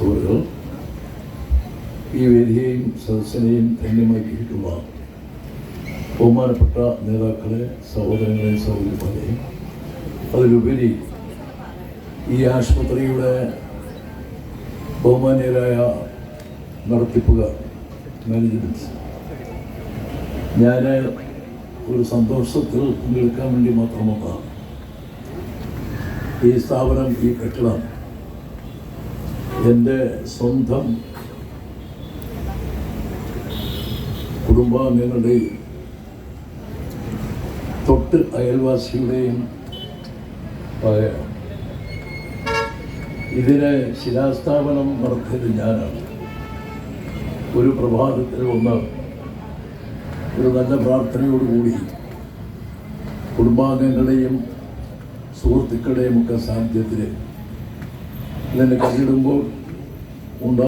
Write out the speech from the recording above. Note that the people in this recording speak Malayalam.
അവരുകൾ ഈ വേദിയെയും സദസ്സിനെയും ധന്യമാക്കിയിട്ടുള്ള ബഹുമാനപ്പെട്ട നേതാക്കളെ സഹോദരങ്ങളെ സഹോദരിമാരെ അതിലുപരി ഈ ആശുപത്രിയുടെ ബഹുമാനീയരായ നടത്തിപ്പുകാർ മാനേജ്മെന്റ്സ് ഞാൻ ഒരു സന്തോഷത്തിൽ പങ്കെടുക്കാൻ വേണ്ടി മാത്രമല്ല ഈ സ്ഥാപനം ഈ കെട്ടിടം എന്റെ സ്വന്തം കുടുംബാംഗങ്ങളുടെയും തൊട്ട് അയൽവാസിയുടെയും ഇതിന് ശിലാസ്ഥാപനം നടത്തിയത് ഞാനാണ്. ഒരു പ്രഭാതത്തിൽ ഒന്ന് ഒരു നല്ല പ്രാർത്ഥനയോടുകൂടി കുടുംബാംഗങ്ങളുടെയും സുഹൃത്തുക്കളുടെയും ഒക്കെ സാന്നിധ്യത്തിൽ ഇതിനെ കല്ലിടുമ്പോൾ ഉണ്ടാ